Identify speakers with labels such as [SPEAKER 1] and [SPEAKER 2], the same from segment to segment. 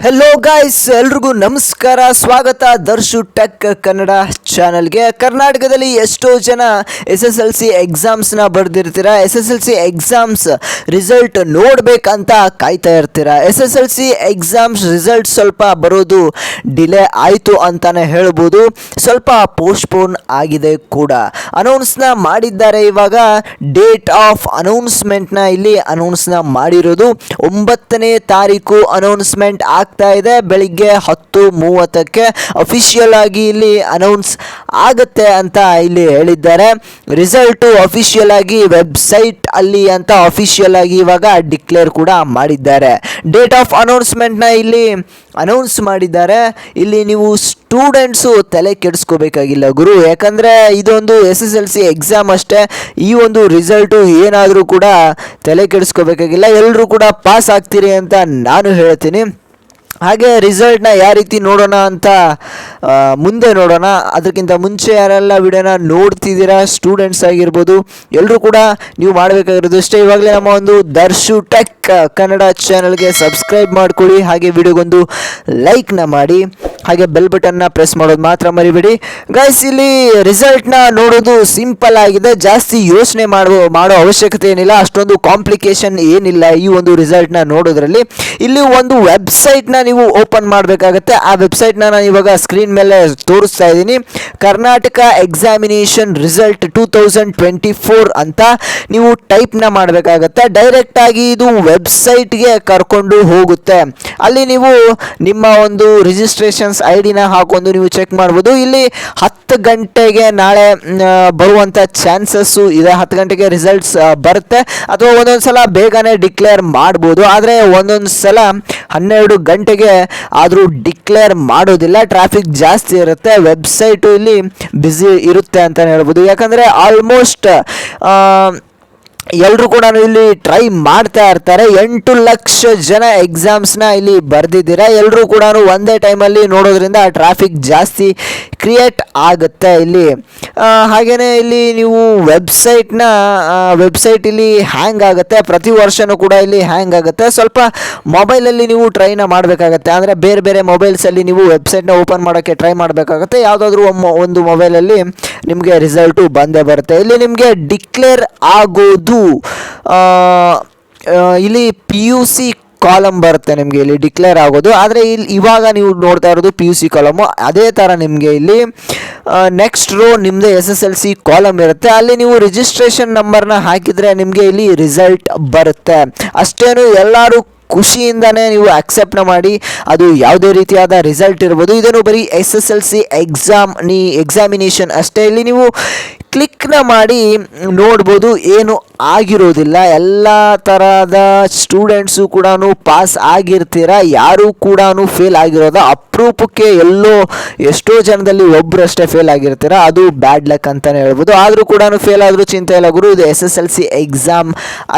[SPEAKER 1] Hello guys ಎಲ್ರಿಗೂ ನಮಸ್ಕಾರ ಸ್ವಾಗತ. ದರ್ಶು ಟೆಕ್ ಕನ್ನಡ. ಚಾನಲ್ಗೆ ಕರ್ನಾಟಕದಲ್ಲಿ ಎಷ್ಟೋ ಜನ ಎಸ್ ಎಸ್ ಎಲ್ ಸಿ ಎಕ್ಸಾಮ್ಸ್ನ ಬರೆದಿರ್ತೀರ S S L C exams result ನೋಡಬೇಕಂತ ಕಾಯ್ತಾ ಇರ್ತೀರ? S S L C exams result ಸ್ವಲ್ಪ ಬರೋದು ಡಿಲೇ ಆಯಿತು ಅಂತಲೇ ಹೇಳ್ಬೋದು. ಸ್ವಲ್ಪ ಪೋಸ್ಟ್ಪೋನ್ ಆಗಿದೆ ಕೂಡ. ಅನೌನ್ಸ್ನ ಮಾಡಿದ್ದಾರೆ ಇವಾಗ. ಡೇಟ್ ಆಫ್ ಅನೌನ್ಸ್ಮೆಂಟ್ನ ಇಲ್ಲಿ ಅನೌನ್ಸ್ನ ಮಾಡಿರೋದು. ಒಂಬತ್ತನೇ ತಾರೀಕು ಅನೌನ್ಸ್ಮೆಂಟ್ ಆಗ್ತಾ ಇದೆ. ಬೆಳಿಗ್ಗೆ ಹತ್ತು ಮೂವತ್ತಕ್ಕೆ ಅಫಿಷಿಯಲ್ ಆಗಿ ಇಲ್ಲಿ ಅನೌನ್ಸ್ ಆಗುತ್ತೆ ಅಂತ ಇಲ್ಲಿ ಹೇಳಿದ್ದಾರೆ. ರಿಸಲ್ಟು ಅಫಿಷಿಯಲ್ ಆಗಿ ವೆಬ್ಸೈಟ್ ಅಲ್ಲಿ ಅಂತ ಅಫಿಷಿಯಲ್ ಆಗಿ ಇವಾಗ ಡಿಕ್ಲೇರ್ ಕೂಡ ಮಾಡಿದ್ದಾರೆ. ಡೇಟ್ ಆಫ್ ಅನೌನ್ಸ್ಮೆಂಟ್ನ ಇಲ್ಲಿ ಅನೌನ್ಸ್ ಮಾಡಿದ್ದಾರೆ. ಇಲ್ಲಿ ನೀವು ಸ್ಟೂಡೆಂಟ್ಸು ತಲೆ ಕೆಡಿಸ್ಕೋಬೇಕಾಗಿಲ್ಲ ಗುರು. ಯಾಕಂದರೆ ಇದೊಂದು S S L C exam ಅಷ್ಟೇ. ಈ ಒಂದು ರಿಸಲ್ಟು ಏನಾದರೂ ಕೂಡ ತಲೆ ಕೆಡಿಸ್ಕೋಬೇಕಾಗಿಲ್ಲ. ಎಲ್ಲರೂ ಕೂಡ ಪಾಸ್ ಆಗ್ತೀರಿ ಅಂತ ನಾನು ಹೇಳ್ತೀನಿ. ಹಾಗೆ ರಿಸಲ್ಟ್ನ ಯಾವ ರೀತಿ ನೋಡೋಣ ಅಂತ ಮುಂದೆ ನೋಡೋಣ. ಅದಕ್ಕಿಂತ ಮುಂಚೆ ಯಾರೆಲ್ಲ ವಿಡಿಯೋನ ನೋಡ್ತಿದ್ದೀರಾ ಸ್ಟೂಡೆಂಟ್ಸ್ ಆಗಿರ್ಬೋದು ಎಲ್ಲರೂ ಕೂಡ ನೀವು ಮಾಡಬೇಕಾಗಿರೋದು ಅಷ್ಟೇ ಇವಾಗಲೇ ನಮ್ಮ ಒಂದು ದರ್ಶು ಟೆಕ್ ಕನ್ನಡ ಚಾನಲ್ಗೆ ಸಬ್ಸ್ಕ್ರೈಬ್ ಮಾಡ್ಕೊಳ್ಳಿ. ಹಾಗೆ ವಿಡಿಯೋಗೊಂದು ಲೈಕ್ನ ಮಾಡಿ. ಹಾಗೆ ಬೆಲ್ ಬಟನ್ನ ಪ್ರೆಸ್ ಮಾಡೋದು ಮಾತ್ರ ಮರಿಬೇಡಿ. ಗೈಸ್ ಇಲ್ಲಿ ರಿಸಲ್ಟ್ನ ನೋಡೋದು ಸಿಂಪಲ್ ಆಗಿದೆ. ಜಾಸ್ತಿ ಯೋಚನೆ ಮಾಡುವ, ಮಾಡೋ ಅವಶ್ಯಕತೆ ಏನಿಲ್ಲ. ಅಷ್ಟೊಂದು ಕಾಂಪ್ಲಿಕೇಶನ್ ಏನಿಲ್ಲ ಈ ಒಂದು ರಿಸಲ್ಟ್ನ ನೋಡೋದ್ರಲ್ಲಿ. ಇಲ್ಲಿ ಒಂದು ವೆಬ್ಸೈಟ್ನ ನೀವು ಓಪನ್ ಮಾಡಬೇಕಾಗತ್ತೆ. ಆ ವೆಬ್ಸೈಟ್ನ ನಾನು ಇವಾಗ ಸ್ಕ್ರೀನ್ ಮೇಲೆ ತೋರಿಸ್ತಾ ಇದ್ದೀನಿ. Karnataka examination result two thousand twenty four ಅಂತ ನೀವು ಟೈಪ್ನ ಮಾಡಬೇಕಾಗತ್ತೆ. ಡೈರೆಕ್ಟಾಗಿ ಇದು ವೆಬ್ಸೈಟ್ಗೆ ಕರ್ಕೊಂಡು ಹೋಗುತ್ತೆ. ಅಲ್ಲಿ ನೀವು ನಿಮ್ಮ ಒಂದು ರಿಜಿಸ್ಟ್ರೇಷನ್ಸ್ ಐ ಡಿನ ಹಾಕೊಂಡು ನೀವು ಚೆಕ್ ಮಾಡ್ಬೋದು. ಇಲ್ಲಿ ಹತ್ತು ಗಂಟೆಗೆ ನಾಳೆ ಬರುವಂಥ ಚಾನ್ಸಸ್ಸು ಇದೆ. ಹತ್ತು ಗಂಟೆಗೆ ರಿಸಲ್ಟ್ಸ್ ಬರುತ್ತೆ. ಅಥವಾ ಒಂದೊಂದು ಸಲ ಬೇಗನೆ ಡಿಕ್ಲೇರ್ ಮಾಡ್ಬೋದು. ಆದರೆ ಒಂದೊಂದು ಸಲ ಹನ್ನೆರಡು ಗಂಟೆಗೆ ಆದರೂ ಡಿಕ್ಲೇರ್ ಮಾಡೋದಿಲ್ಲ. ಟ್ರಾಫಿಕ್ ಜಾಸ್ತಿ ಇರುತ್ತೆ. ವೆಬ್ಸೈಟು ಇಲ್ಲಿ ಬ್ಯುಸಿ ಇರುತ್ತೆ ಅಂತಲೇ ಹೇಳ್ಬೋದು. ಯಾಕಂದರೆ ಆಲ್ಮೋಸ್ಟ್ ಎಲ್ಲರೂ ಕೂಡ ಇಲ್ಲಿ ಟ್ರೈ ಮಾಡ್ತಾ ಇರ್ತಾರೆ. ಎಂಟು ಲಕ್ಷ ಜನ ಎಕ್ಸಾಮ್ಸ್ನ ಇಲ್ಲಿ ಬರೆದಿದ್ದೀರಾ. ಎಲ್ಲರೂ ಕೂಡ ಒಂದೇ ಟೈಮಲ್ಲಿ ನೋಡೋದ್ರಿಂದ ಟ್ರಾಫಿಕ್ ಜಾಸ್ತಿ ಕ್ರಿಯೇಟ್ ಆಗುತ್ತೆ ಇಲ್ಲಿ. ಹಾಗೆಯೇ ಇಲ್ಲಿ ನೀವು ವೆಬ್ಸೈಟ್ನ ವೆಬ್ಸೈಟ್ ಇಲ್ಲಿ ಹ್ಯಾಂಗ್ ಆಗುತ್ತೆ. ಪ್ರತಿ ವರ್ಷವೂ ಕೂಡ ಇಲ್ಲಿ ಹ್ಯಾಂಗ್ ಆಗುತ್ತೆ. ಸ್ವಲ್ಪ ಮೊಬೈಲಲ್ಲಿ ನೀವು ಟ್ರೈನ ಮಾಡಬೇಕಾಗತ್ತೆ. ಅಂದರೆ ಬೇರೆ ಬೇರೆ ಮೊಬೈಲ್ಸಲ್ಲಿ ನೀವು ವೆಬ್ಸೈಟ್ನ ಓಪನ್ ಮಾಡೋಕ್ಕೆ ಟ್ರೈ ಮಾಡಬೇಕಾಗತ್ತೆ. ಯಾವುದಾದ್ರೂ ಒಂದು ಮೊಬೈಲಲ್ಲಿ ನಿಮಗೆ ರಿಸಲ್ಟು ಬಂದೇ ಬರುತ್ತೆ. ಇಲ್ಲಿ ನಿಮಗೆ ಡಿಕ್ಲೇರ್ ಆಗೋದು ಇಲ್ಲಿ ಪಿ ಯು ಸಿ ಕಾಲಮ್ ಬರುತ್ತೆ ನಿಮಗೆ ಇಲ್ಲಿ ಡಿಕ್ಲೇರ್ ಆಗೋದು. ಆದರೆ ಇಲ್ಲಿ ಇವಾಗ ನೀವು ನೋಡ್ತಾ ಇರೋದು ಪಿ ಯು ಸಿ ಕಾಲಮು ಅದೇ ಥರ ನಿಮಗೆ ಇಲ್ಲಿ ನೆಕ್ಸ್ಟ್ ರೋ ನಿಮ್ಮದು S S L C column ಇರುತ್ತೆ. ಅಲ್ಲಿ ನೀವು ರಿಜಿಸ್ಟ್ರೇಷನ್ ನಂಬರ್ನ ಹಾಕಿದರೆ ನಿಮಗೆ ಇಲ್ಲಿ ರಿಸಲ್ಟ್ ಬರುತ್ತೆ. ಅಷ್ಟೇನು ಎಲ್ಲರೂ ಖುಷಿಯಿಂದನೇ ನೀವು ಅಕ್ಸೆಪ್ಟ್ನ ಮಾಡಿ, ಅದು ಯಾವುದೇ ರೀತಿಯಾದ ರಿಸಲ್ಟ್ ಇರ್ಬೋದು. ಇದನ್ನು ಬರೀ S S L C exam ನೀ ಎಕ್ಸಾಮಿನೇಷನ್ ಅಷ್ಟೇ. ಇಲ್ಲಿ ನೀವು ಕ್ಲಿಕ್ನ ಮಾಡಿ ನೋಡ್ಬೋದು ಏನು ಆಗಿರೋದಿಲ್ಲ. ಎಲ್ಲ ಥರದ ಸ್ಟೂಡೆಂಟ್ಸು ಕೂಡ ಪಾಸ್ ಆಗಿರ್ತೀರ? ಯಾರೂ ಕೂಡ ಫೇಲ್ ಆಗಿರೋದ? ಅಪರೂಪಕ್ಕೆ ಎಲ್ಲೋ ಎಷ್ಟೋ ಜನದಲ್ಲಿ ಒಬ್ಬರಷ್ಟೇ ಫೇಲ್ ಆಗಿರ್ತೀರ? ಅದು ಬ್ಯಾಡ್ ಲಕ್ ಅಂತಲೇ ಹೇಳ್ಬೋದು. ಆದರೂ ಕೂಡ ಫೇಲ್ ಆದರೂ ಚಿಂತೆ ಇಲ್ಲ ಗುರು. ಇದು S S L C exam.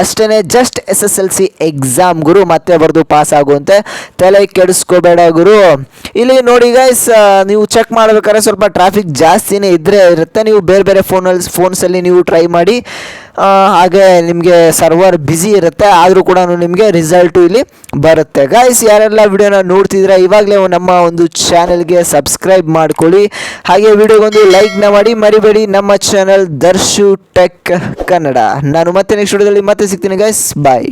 [SPEAKER 1] ಅಷ್ಟೇ just S S L C exam ಗುರು. ಮತ್ತೆ ಬರೆದು ಪಾಸ್ ಆಗುವಂತೆ ತಲೆ ಕೆಡಿಸ್ಕೋಬೇಡ ಗುರು. ಇಲ್ಲಿ ನೋಡಿ ಗೈಸ್ ನೀವು ಚೆಕ್ ಮಾಡ್ಬೇಕಾದ್ರೆ ಸ್ವಲ್ಪ ಟ್ರಾಫಿಕ್ ಜಾಸ್ತಿನೇ ಇದ್ದರೆ ಇರುತ್ತೆ. ನೀವು ಬೇರೆ ಬೇರೆ ಫೋನಲ್ಲಿ ಫೋನ್ಸಲ್ಲಿ ನೀವು ಟ್ರೈ ಮಾಡಿ ಹಾಗೆ ನಿಮಗೆ ಸರ್ವರ್ ಬ್ಯುಸಿ ಇರುತ್ತೆ, ಆದರೂ ಕೂಡ ನಿಮಗೆ ರಿಸಲ್ಟು ಇಲ್ಲಿ ಬರುತ್ತೆ. ಗಾಯ್ಸ್ ಯಾರೆಲ್ಲ ವಿಡಿಯೋನ ನೋಡ್ತಿದ್ರೆ ಇವಾಗಲೇ ನಮ್ಮ ಒಂದು ಚಾನಲ್ಗೆ ಸಬ್ಸ್ಕ್ರೈಬ್ ಮಾಡ್ಕೊಳ್ಳಿ. ಹಾಗೆ ವಿಡಿಯೋಗೊಂದು ಲೈಕ್ನ ಮಾಡಿ, ಮರಿಬೇಡಿ. ನಮ್ಮ ಚಾನಲ್ ದರ್ಶು ಟೆಕ್ ಕನ್ನಡ ನಾನು ಮತ್ತೆ ನೆಕ್ಸ್ಟ್ ವಿಡಿಯೋದಲ್ಲಿ ಮತ್ತೆ ಸಿಗ್ತೀನಿ ಗಾಯ್ಸ್ ಬಾಯ್